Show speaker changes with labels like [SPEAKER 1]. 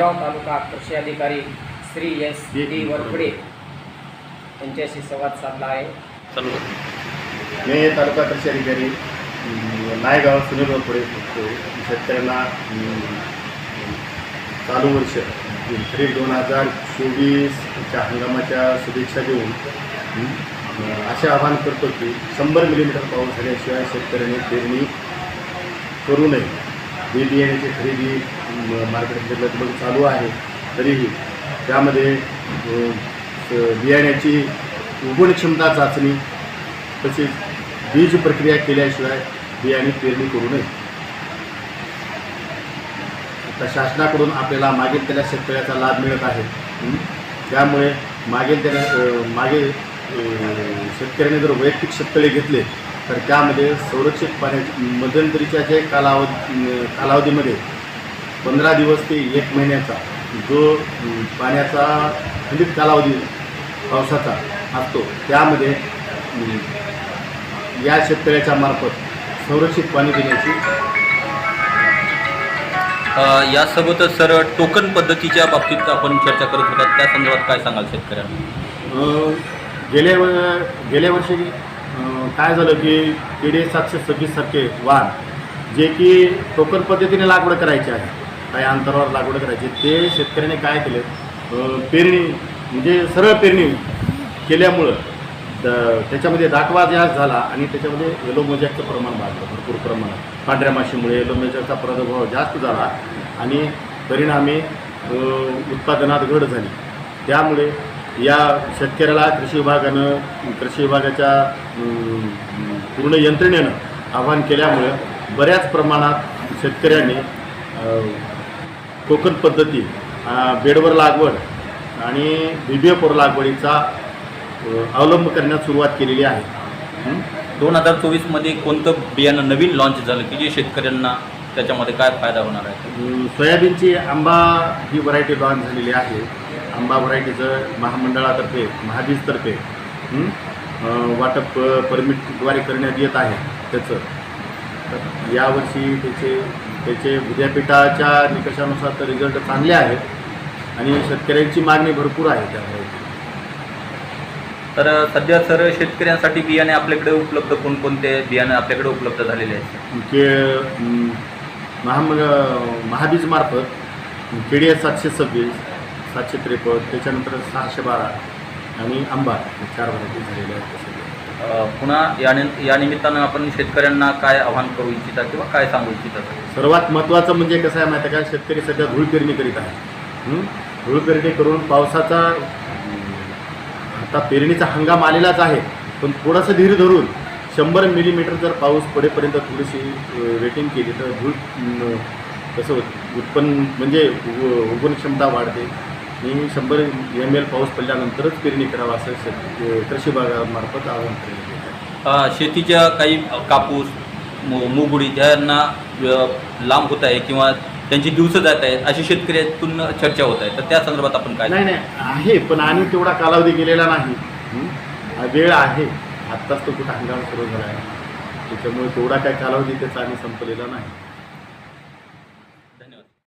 [SPEAKER 1] कृषी अधिकारी Shri S D वरपुडे यांच्याशी संवाद साधला आहे.
[SPEAKER 2] चालू.
[SPEAKER 3] मी तालुका कृषी अधिकारी नायगाव सुनील पुढे शेतकऱ्यांना चालू वर्ष खरीप दोन हजार चोवीसच्या हंगामाच्या शुभेच्छा देऊन असे आवाहन करतो की शंभर मिलीमीटर पाऊस झाल्याशिवाय शेतकऱ्यांनी पेरणी करू नये. बी बियाण्याची खरेदी मार्केटमध्ये लगभग चालू आहे. तरीही त्यामध्ये बियाण्याची उगवण क्षमता चाचणी तसेच बीज प्रक्रिया केल्याशिवाय बियाणे पेरणी करू नये. आता शासनाकडून आपल्याला मागेल त्याला शेतकऱ्याचा लाभ मिळत आहे. त्यामुळे मागेल त्याला मागे शेतकऱ्याने जर वैयक्तिक शेततळे घेतले तर त्यामध्ये संरक्षित पाण्याची मध्यंतरीच्या जे कालावधी कालावधीमध्ये पंधरा दिवस ते एक महिन्याचा जो पाण्याचा खंडित कालावधी पावसाचा असतो त्यामध्ये या शेतकऱ्याच्या मार्फत संरक्षित पाणी देण्याची
[SPEAKER 2] यासोबतच सर टोकन पद्धतीच्या बाबतीत आपण चर्चा करत होता त्या संदर्भात काय सांगाल शेतकऱ्यांना?
[SPEAKER 3] गेल्या गेल्या वर्षी काय झालं की के डी सातशे टक्के वाण जे की टोकन पद्धतीने लागवड करायची आहे काही अंतरावर लागवड करायची. ते शेतकऱ्याने काय केलं? पेरणी म्हणजे सरळ पेरणी केल्यामुळं द- त्याच्यामध्ये दाटवा जास्त झाला आणि त्याच्यामध्ये येलो मोजॅकचं प्रमाण वाढलं भरपूर प्रमाणात. पांढऱ्या माशीमुळे येलो मोजॅकचा प्रादुर्भाव जास्त झाला आणि परिणामी उत्पादनात घट झाली. त्यामुळे या शेतकऱ्याला कृषी विभागानं कृषी विभागाच्या पूर्ण यंत्रणेनं आवाहन केल्यामुळे बऱ्याच प्रमाणात शेतकऱ्यांनी कोकण पद्धती बेडवर लागवड आणि बिबिएफवर लागवडीचा अवलंब करण्यास सुरुवात केलेली आहे?
[SPEAKER 2] दोन हजार चोवीसमध्ये कोणतं बियाणं नवीन लॉन्च झालं की जे शेतकऱ्यांना त्याच्यामध्ये काय फायदा होणार आहे?
[SPEAKER 3] सोयाबीनची आंबा ही व्हरायटी लॉन्च झालेली आहे. आंबा व्हरायटीचं महामंडळातर्फे महाबीजतर्फे वाटप परमिटद्वारे करण्यात येत आहे त्याचं. तर यावर्षी त्याचे त्याचे विद्यापीठाच्या निकषानुसार तर रिझल्ट चांगले आहेत आणि शेतकऱ्यांची मागणी भरपूर आहे त्या
[SPEAKER 2] तर सध्या सर शेतकऱ्यांसाठी बियाणे आपल्याकडे उपलब्ध कोणकोणते बियाणे आपल्याकडे उपलब्ध झालेले आहेत?
[SPEAKER 3] के अं, महामग महाबीजमार्फत के डी एस सातशे सव्वीस सातशे त्रेपन्न त्याच्यानंतर सहाशे बारा आणि आंबा हे चार व्हरायटी झालेल्या आहेत.
[SPEAKER 2] अ, पुन्हा या या निमित्तानं आपण शेतकऱ्यांना काय आवाहन करू इच्छिता किंवा काय सांगू इच्छिता?
[SPEAKER 3] सर्वात महत्त्वाचं म्हणजे कसं आहे माहिती आहे का? शेतकरी सध्या धूळ पेरणी करीत आहे. हं? धूळ पेरणी करून पावसाचा अं, आता पेरणीचा हंगाम आलेलाच आहे. पण थोडंसं धीर धरून शंभर मिलीमीटर जर पाऊस पडेपर्यंत थोडीशी अं, वेटिंग केली तर धूळ अं, कसं होतं उत्पन्न म्हणजे उग- उगवण क्षमता वाढते. आणि शंभर एम एल पाऊस पडल्यानंतरच पेरणी करावं असं शेत कृषी विभागामार्फत आवाहन गेलं आहे.
[SPEAKER 2] अ, शेतीच्या काही कापूस मु- मूग उडीद यांना अ, लांब होत आहे किंवा त्यांची दिवस जात आहेत अशी शेतकऱ्यातून चर्चा होत आहे. तर त्या संदर्भात आपण काय
[SPEAKER 3] नाही नाही आहे पण आणि तेवढा कालावधी गेलेला नाही. हं? हा वेळ आहे. आत्ताच तो कुठं हंगाम सुरू झाला आहे. त्याच्यामुळे तेवढा काय कालावधी त्याचा आणि संपलेला नाही.